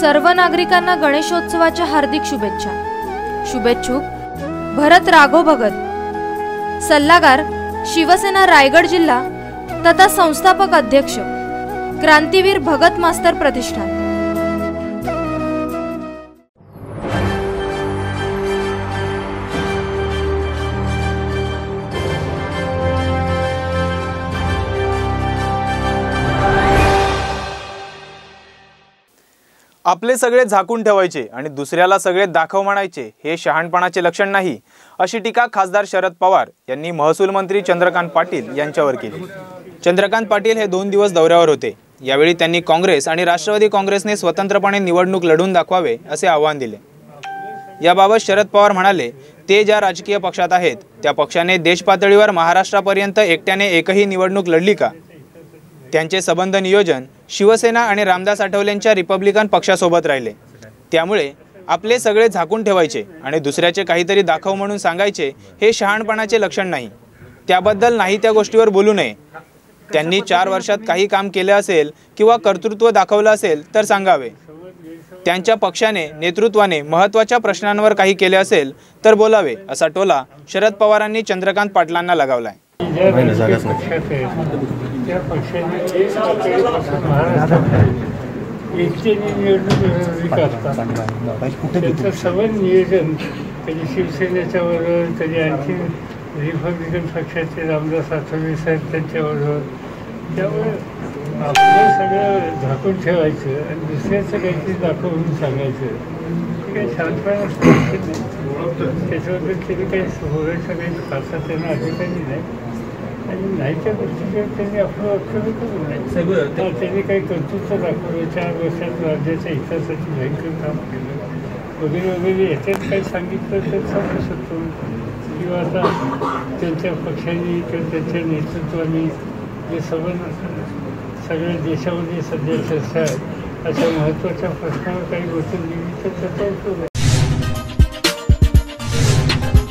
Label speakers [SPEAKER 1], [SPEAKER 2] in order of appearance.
[SPEAKER 1] सर्व नागरिकांना गणेशोत्सवाच्या हार्दिक शुभेच्छा. शुभेच्छुक भरत राघव भगत. सल्लागार शिवसेना रायगड जिल्हा तथा संस्थापक अध्यक्ष. क्रांतीवीर भगत मास्तर प्रतिष्ठान.
[SPEAKER 2] आपले सगळे झाकून ठेवायचे आणि दुसऱ्याला सगळे दाखव म्हणायचे हे शहाणपणाचे लक्षण नाही अशी टीका खासदार शरद पवार यांनी महसूल मंत्री चंद्रकांत पाटील यांच्यावर केली. चंद्रकांत पाटील हे दोन दिवस दौऱ्यावर होते. यावेळी त्यांनी काँग्रेस आणि राष्ट्रवादी काँग्रेसने स्वतंत्रपणे निवडणूक लढून दाखवावे असे आवाहन दिले. याबाबत शरद पवार म्हणाले ते ज्या राजकीय पक्षात आहेत त्या पक्षाने देशपातळीवर महाराष्ट्रापर्यंत एकट्याने एकही निवडणूक लढली का? त्यांचे संबंध नियोजन शिवसेना आणि रामदास आठवलेंच्या रिपब्लिकन पक्षासोबत राहिले. त्यामुळे आपले सगळे झाकून ठेवायचे आणि दुसऱ्याचे काहीतरी दाखव म्हणून सांगायचे हे शहाणपणाचे लक्षण नाही. त्याबद्दल नाही त्या गोष्टीवर बोलू नये. त्यांनी चार वर्षात काही काम केले असेल किंवा कर्तृत्व दाखवलं असेल तर सांगावे. त्यांच्या पक्षाने नेतृत्वाने महत्त्वाच्या प्रश्नांवर काही केले असेल तर बोलावे असा टोला शरद पवारांनी चंद्रकांत पाटलांना लगावलाय.
[SPEAKER 3] त्या पक्षाने एक महाराष्ट्रात एकट्याने निवडणूक असतात त्याचं सगळं नियोजन म्हणजे कधी शिवसेनेच्या बरोबर कधी आणखी रिपब्लिकन पक्षाचे रामदास आठवले साहेब त्यांच्याबरोबर त्यामुळे आपलं सगळं झाकून ठेवायचं आणि दुसऱ्याचं काहीतरी दाखवून सांगायचं. हे काही शांतपणे त्याच्याबद्दल त्यांनी काही बोलायचं काही फारसा त्यांना अधिकारी नाही. आणि नाहीच्या गोष्टीकडे त्यांनी आपलं वक्तव्य करू नये त्यांनी काही कर्तृत्व दाखवलं. चार वर्षात राज्याच्या हितासाठी भयंकर काम केलं. वगैरे वगैरे याच्यात काही सांगितलं तर सांगू शकतो. किंवा आता त्यांच्या पक्षाने किंवा त्यांच्या नेतृत्वाने जे संबंध सगळ्या देशामध्ये सध्या चर्चा आहे. अशा महत्त्वाच्या प्रश्नावर काही गोष्टी दिली तर त्याचा उपयोग